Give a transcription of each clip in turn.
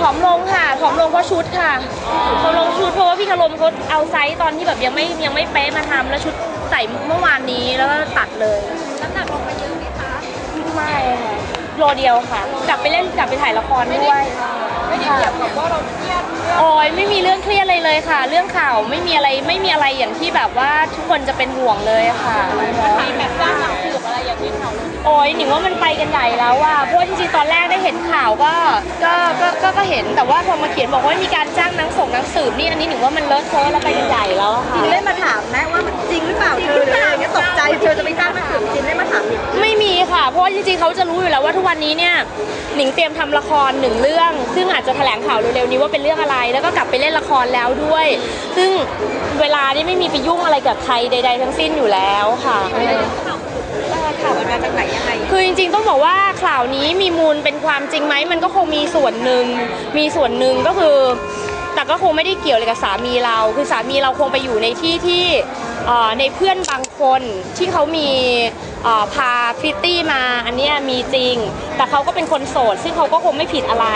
ผอมลงค่ะผอมลงเพราะชุดค่ะผอมลงชุดเพราะว่าพี่คารมเขาเอาไซส์ตอนที่แบบยังไม่ยังไม่เป๊ะมาทำแล้วชุดใส่เมื่อวานนี้แล้วก็ตัดเลยน้ำหนักลงไปเยอะไหมคะไม่ค่ะโลเดียวค่ะ กลับไปเล่นกลับไปถ่ายละครด้วยไม่ได้เกี่ยวกับว่าเราเครียดเรื่องโอ้ยไม่มีเรื่องเครียดเลยเลยค่ะ เรื่องข่าวไม่มีอะไรไม่มีอะไรอย่างที่แบบว่าทุกคนจะเป็นห่วงเลยค่ะมีแบบสร้างหนังสืออะไรอย่างที่เขาลง โอ้ยหนิงว่ามันไปกันใหญ่แล้วว่าเพราะว่าจริงๆตอนแรกได้เห็นข่าวก็ก็ก็ก็ก็เห็นแต่ว่าพอมาเขียนบอกว่ามีการจ้างนักส่งนักสืบนี่อันนี้หนิงว่ามันเลอะเทอะแล้วไปกันใหญ่แล้วอะจิค่ะนได้มาถามไหมว่ามันจริงหรือเปล่าเธอหรืออะไรเงี้ยตกใจเธอจะไปจ้างหนังสือจินได้มาถามอีกไม่มีค่ะ เพราะว่าจริงๆเขาจะรู้อยู่แล้วว่าทุกวันนี้เนี่ยหนิงเตรียมทำละครหนึ่งเรื่อง ซึ่งอาจจะแถลงข่าวเร็วๆนี้ว่าเป็นเรื่องอะไร แล้วก็กลับไปเล่นละครแล้วด้วย ซึ่งเวลานี่ไม่มีไปยุ่งอะไรกับใครใด ๆ ทั้งสิ้นอยู่แล้วค่ะ ข่าวมันมาจากไหนยังไงคือจริงๆต้องบอกว่าข่าวนี้มีมูลเป็นความจริงไหมมันก็คงมีส่วนหนึ่งมีส่วนหนึ่งก็คือ แต่ก็คงไม่ได้เกี่ยวเลยกับสามีเรา คือสามีเราคงไปอยู่ในที่ที่เอ่อในเพื่อนบางคนที่เขามีเอ่อพาพริตตี้มาอันเนี้ยมีจริง แต่เขาก็เป็นคนโสด ซึ่งเขาก็คงไม่ผิดอะไร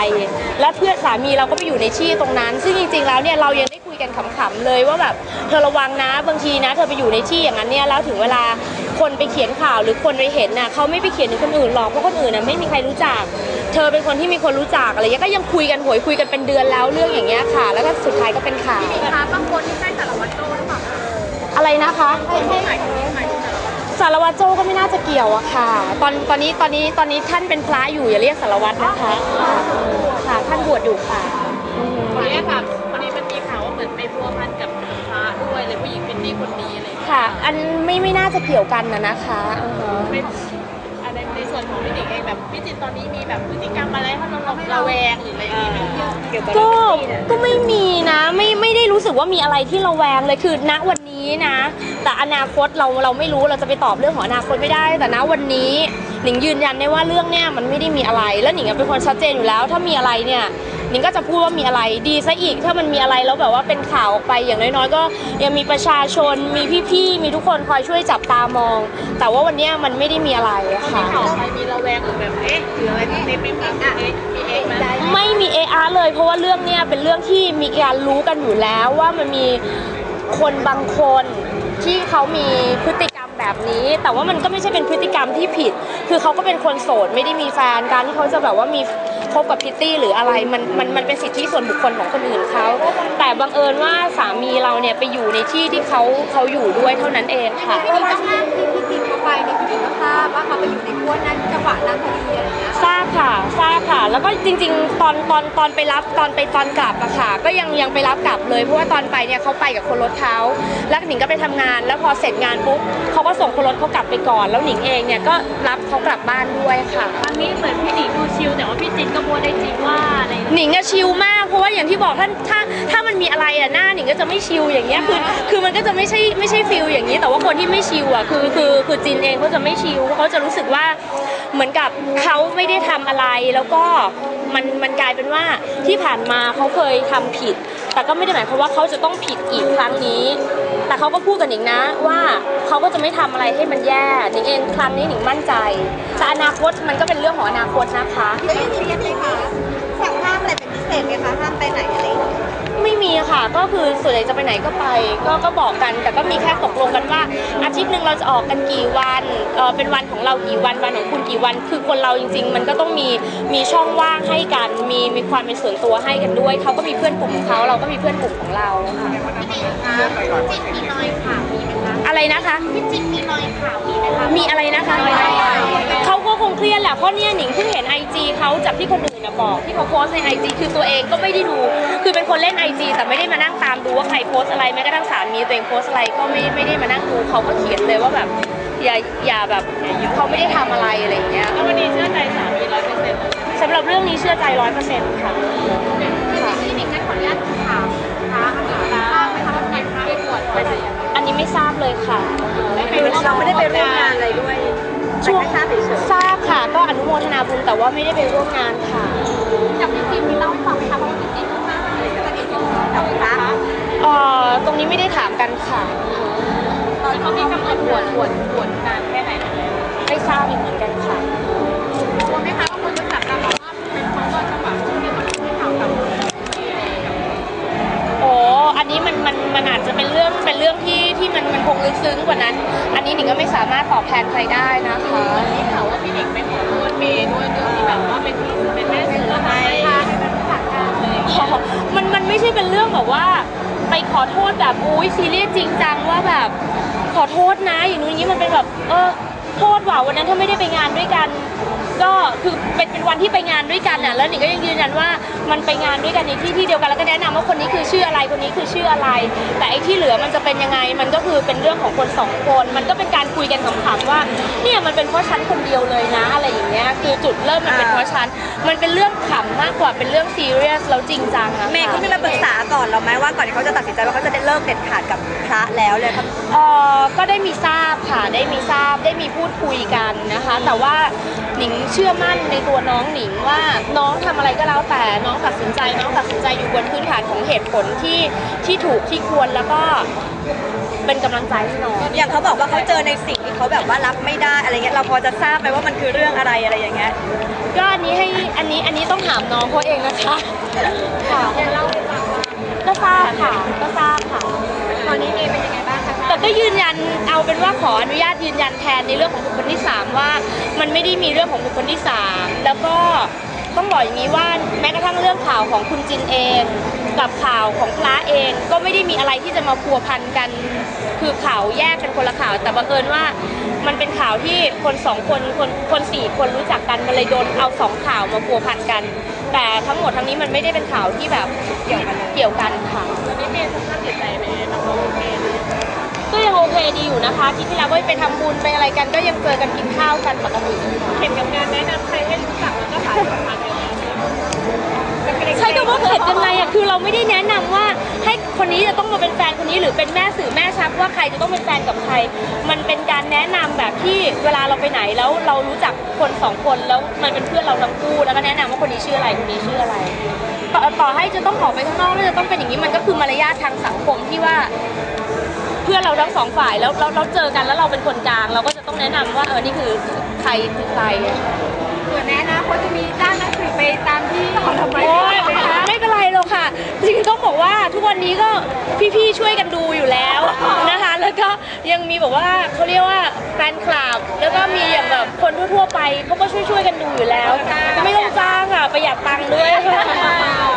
และเพื่อนสามีเราก็ไปอยู่ในที่ตรงนั้น ซึ่งจริงๆแล้วเนี่ยเรายังได้คุยกันขำๆเลยว่าแบบเธอระวังนะบางทีนะ เธอไปอยู่ในที่อย่างนั้นเนี่ยแล้วถึงเวลา คนไปเขียนข่าวหรือคนไปเห็นน่ะเขาไม่ไปเขียนถึงคนอื่นหรอกเพราะคนอื่นน่ะไม่มีใครรู้จัก เธอเป็นคนที่มีคนรู้จักอะไรเงี้ยก็ยังคุยกันหวยคุยกันเป็นเดือนแล้วเรื่องอย่างเงี้ยค่ะ แล้วก็สุดท้ายก็เป็นข่าว คะบางคนที่ใช่สารวัตรโจ้หรือเปล่าอะไรนะคะคนที่หมายถึงหมายถึงสารวัตรสารวัตรโจ้ก็ไม่น่าจะเกี่ยวอะค่ะ ตอนตอนนี้ตอนนี้ตอนนี้ท่านเป็นพระอยู่อย่าเรียกสารวัตรนะคะค่ะท่านบวชอยู่ค่ะวันนี้ค่ะวันนี้มันมีข่าวว่าเหมือนไปพัวพันกับพระด้วยเลยผู้หญิงเป็นนี่คนนี้ อะไรอย่างเงี้ยค่ะ อันไม่ไม่น่าจะเกี่ยวกันนะนะคะอือฮะไม่อันในในส่วนของพี่หนิงเองแบบพี่จิตตอนนี้มีแบบพฤติกรรมอะไรให้เราระแวงหรืออะไรอย่างเงี้ยไหมก็ก็ไม่มีนะไม่ไม่ได้รู้สึกว่ามีอะไรที่ระแวงเลยคือณวันนี้นะ แต่อนาคตเราเราไม่รู้เราจะไปตอบเรื่องของอนาคตไม่ได้ แต่ณวันนี้หนิงยืนยันได้ว่าเรื่องเนี้ยมันไม่ได้มีอะไร แล้วหนิงอะเป็นคนชัดเจนอยู่แล้ว ถ้ามีอะไรเนี่ยห นิงก็จะพูดว่ามีอะไรดีซะอีก ถ้ามันมีอะไรแล้วแบบว่าเป็นข่าวออกไปอย่างน้อยๆ ก็ยังมีประชาชนมีพี่ๆมีทุกคนคอยช่วยจับตามอง แต่ว่าวันเนี้ยมันไม่ได้มีอะไรอะมีค่ะ ข่าวใครมีระแวงหรือแบบเอ๊ะหรืออะไรที่เน็ตไม่มีเอ๊ะมีเอ๊ะไหมไม่มีเออาเลย เพราะว่าเรื่องเนี้ยเป็นเรื่องที่มีการรู้กันอยู่แล้วว่ามันมีคนบางคนที่เขามีพฤติกรรมแบบนี้ แต่ว่ามันก็ไม่ใช่เป็นพฤติกรรมที่ผิด คือเขาก็เป็นคนโสดไม่ได้มีแฟนการที่เขาจะแบบว่ามี คบกับพิตตี้หรืออะไรมันมันมันเป็นสิทธิส่วนบุคคลของคนอื่นเขาแต่บังเอิญว่าสามีเราเนี่ยไปอยู่ในที่ที่เขาเขาอยู่ด้วยเท่านั้นเองค่ะเพราะว่าช่วงที่พี่จินเขาไปเนี่ยพี่จินก็ทราบว่าเขาไปอยู่ในขั้วนั้นจังหวะนั้นพอดีอะไรเงี้ยทราบค่ะทราบค่ะ แล้วก็จริง ๆ ตอนตอนตอนไปรับตอนไปตอนกลับอะค่ะ ก็ยังยังไปรับกลับเลยเพราะว่าตอนไปเนี่ยเขาไปกับคนรถเขาแล้วหนิงก็ไปทำงาน แล้วพอเสร็จงานปุ๊บเขาก็ส่งคนรถเขากลับไปก่อน แล้วหนิงเองเนี่ยก็รับเขากลับบ้านด้วยค่ะ งนี้เหมือนพี่หนิงดูชิลแต่ว่าพี่จิตก็มัวได้จริงว่าอะไรหนิงอะชิลมากเพราะว่าอย่างที่บอกถ้าถ้าถ้ามันมีอะไรอะหน้าหนิงก็จะไม่ชิลอย่างเงี้ยคือคือมันก็จะไม่ใช่ไม่ใช่ฟิลอย่างนี้ แต่ว่าคนที่ไม่ชิลอะคือคือคือจินเองเขาจะไม่ชิลเขาจะรู้สึกว่าเหมือนกับเขาไม่ได้ทำอะไรแล้วก็มันมันกลายเป็นว่าที่ผ่านมาเขาเคยทำผิด แต่ก็ไม่ได้หมายความว่าเขาจะต้องผิดอีกครั้งนี้ แต่เขาก็พูดกับหนิงนะว่า จะไม่ทำอะไรให้มันแย่หนิงเองครั้งนี้หนิงมั่นใจแต่อนาคตมันก็เป็นเรื่องของอนาคตนะคะแล้วยังมีเรียนไหมคะสั่งห้ามอะไรเป็นพิเศษไหมคะห้ามไปไหนอะไรอย่างเงี้ยไม่มีค่ะก็คือส่วนใหญ่จะไปไหนก็ไป ก็ก็บอกกันแต่ก็มีแค่ตกลงกันว่า อาทิตย์หนึ่งเราจะออกกันกี่วันเออเป็นวันของเรากี่วันวันของคุณกี่วัน คือคนเราจริง ๆ มันก็ต้องมีมีช่องว่างให้กัน มีมีความเป็นส่วนตัวให้กันด้วยเขาก็มีเพื่อนกลุ่มของเขาเราก็มีเพื่อนกลุ่มของเราค่ะจิตมีน้อยข่าวมีไหมคะอะไร นะคะพี่จิตมีน้อยข่าวมีไหมคะมีอะไรนะคะเขาก็คงเครียดแหละเพราะเนี่ยหนิงเพิ่งเห็นไอจีเขาจากที่คนอื่นนะบอกที่เขาโพสต์ในไอจีคือตัวเองก็ไม่ได้ดู คือเป็นคนเล่นไอจีแต่ไม่ได้มานั่งตามดูว่าใครโพสต์อะไรแม้กระทั่งสามีตัวเองโพสต์อะไรก็ไม่ไม่ได้มานั่งดูเขาก็เขียนเลยว่าแบบอย่าอย่าแบบเขาไม่ได้ทำอะไรอะไรอย่างเงี้ยแล้ววันนี้เชื่อใจสามีร้อยเปอร์เซ็นต์เลยสำหรับเรื่องนี้เชื่อใจร้อยเปอร์เซ็นต์ค่ะพี่หนิงงั้นขออนุญาตถามพระค่ะทราบไหมคะว่าทำไมพระไปบวชไปไหนยังไงอันนี้ไม่ ทราบเลยค่ะคือเราไม่ได้ไปร่วมงานอะไรด้วยช่วงทราบเฉยทราบค่ะ ก็อนุโมทนาบุญแต่ว่าไม่ได้ไปร่วมงานค่ะจากพี่จิมมีเล่าให้ฟังไหมคะว่าพี่จิมมากเะยสนิทกับพะเอ่อตรงนี้ไม่ได้ถามกันค่ะตอนเขามีกำหนดปวดปวดปวดนานแค่ไหนไม่ทราบอีกเหมือนกันค่ะกลัไหมคะองว่หอันนี้มันมันมันอาจจะเป็นเรื่องเป็นเรื่องที่ ที่มันมันคงลึกซึ้งกว่านั้น อันนี้หนิงก็ไม่สามารถตอบแทนใครได้นะคะนี่ข่าวว่าพี่หนิงไปขอโทษเมย์ด้วยเรื่องที่แบบว่าเป็นเป็นแม่สื่อให้ให้มันรู้จันเลยมันมันไม่ใช่เป็นเรื่องแบบว่า ไปขอโทษแบบอุ้ยซีเรียสจริงจังว่าแบบ ขอโทษนะ อย่างนู้นอย่างนี้มันเป็นแบบเออโทษว่ะวันนั้นถ้าไม่ได้ไปงานด้วยกัน ก็คือเป็นเป็นวันที่ไปงานด้วยกันน่ะแล้วหนิงก็ยังยืนยันว่ามันไปงานด้วยกันในที่ที่เดียวกันแล้วก็แนะนำว่าคนนี้คือชื่ออะไรคนนี้คือชื่ออะไร แต่ไอ้ที่เหลือมันจะเป็นยังไง มันก็คือเป็นเรื่องของคนสองคน มันก็เป็นการคุยกันขำๆว่า เนี่ยมันเป็นเพราะฉันคนเดียวเลยนะอะไรอย่างเงี้ยคือจุดเริ่มมันเป็นเพราะฉันมันเป็นเรื่องขำมากกว่าเป็นเรื่องซีเรียสแล้วจริงจังอะเมย์เขามีมาปรึกษาก่อนเราไหมว่าก่อนที่เขาจะตัดสินใจว่าเขาจะเลิกเด็ดขาดกับพระแล้วเลยครับเออก็ได้มีทราบค่ะได้มีทราบได้มีพูดคุยกันนะคะ แต่ว่าหนิงเชื่อมั่นในตัวน้องหนิงว่าน้องทำอะไรก็แล้วแต่น้องตัดสินใจ น้องตัดสินใจอยู่บนพื้นฐานของเหตุผลที่ที่ถูกที่ควรแล้วก็เป็นกำลังใจให้น้อง อย่างเขาบอกว่าเขาเจอในสิ่งที่เขาแบบว่ารับไม่ได้อะไรเงี้ยเราพอจะทราบไหมว่ามันคือเรื่องอะไรอะไรอย่างเงี้ยก็อันนี้ให้อันนี้อันนี้ต้องถามน้องเขาเองนะคะค่ะ ก็ทราบค่ะ ก็ทราบค่ะ ตอนนี้เมย์เป็นยังไงบ้างคะแต่ก็ยืนยันเอาเป็นว่าขออนุญาตยืนยันแทนในเรื่องของบุคคลที่ 3 ว่า มันไม่ได้มีเรื่องของบุคคลที่ 3 แล้วก็ต้องบอกอย่างนี้ว่าแม้กระทั่งเรื่องข่าวของคุณจินเอง กับข่าวของพระเองก็ไม่ได้มีอะไรที่จะมาพัวพันกัน คือข่าวแยกเป็นคนละข่าว แต่บังเอิญว่ามันเป็นข่าวที่คนสองคนคนคนสี่คนรู้จักกันมันเลยโดนเอาสองข่าวมาพัวพันกัน แต่ทั้งหมดทั้งนี้มันไม่ได้เป็นข่าวที่แบบเกี่ยวกันเกี่ยวกันค่ะตอนนี้เมย์สภาพจิตใจเป็นยังไงบ้างคะโอเคไหมก็ยังโอเคดีอยู่นะคะอาที่ที่แล้วก็ไปทำบุญไปอะไรกันก็ยังเจอกันกินข้าวกันปกติเห็นกับงานแนะนำใครให้รู้จักแล้วก็ขายของผ่านยังไง ใช้คำว่าเข็ดยังไงอะคือเราไม่ได้แนะนำว่าให้คนนี้จะต้องมาเป็นแฟนคนนี้หรือเป็นแม่สื่อแม่ชักว่าใครจะต้องเป็นแฟนกับใคร มันเป็นการแนะนำแบบที่เวลาเราไปไหนแล้วเรารู้จักคนสองคนแล้วมันเป็นเพื่อนเราทั้งคู่แล้วก็แนะนำว่าคนนี้ชื่ออะไรคนนี้ชื่ออะไร ต่อต่อให้จะต้องออกไปข้างนอกแล้วจะต้องเป็นอย่างนี้มันก็คือมารยาททางสังคมที่ว่า เพื่อนเราทั้งสองฝ่ายแล้วเราเราเจอกันแล้วเราเป็นคนกลาง เราก็จะต้องแนะนำว่าเออนี่คือใครคือใคร อะส่วนแน่นะเขาจะมีจ้างหนังสือไปตามที่ของทำไมโอ้ยไหมคะไม่เป็นไรหรอกค่ะ จริงๆต้องบอกว่าทุกวันนี้ก็พี่ๆช่วยกันดูอยู่แล้วนะคะ แล้วก็ยังมีแบบว่าเขาเรียกว่าแฟนคลับ แล้วก็มีอย่างแบบคนทั่วๆไปเขาก็ช่วยๆกันดูอยู่แล้ว ไม่ต้องจ้างอะประหยัดตังค์ด้วยค่ะ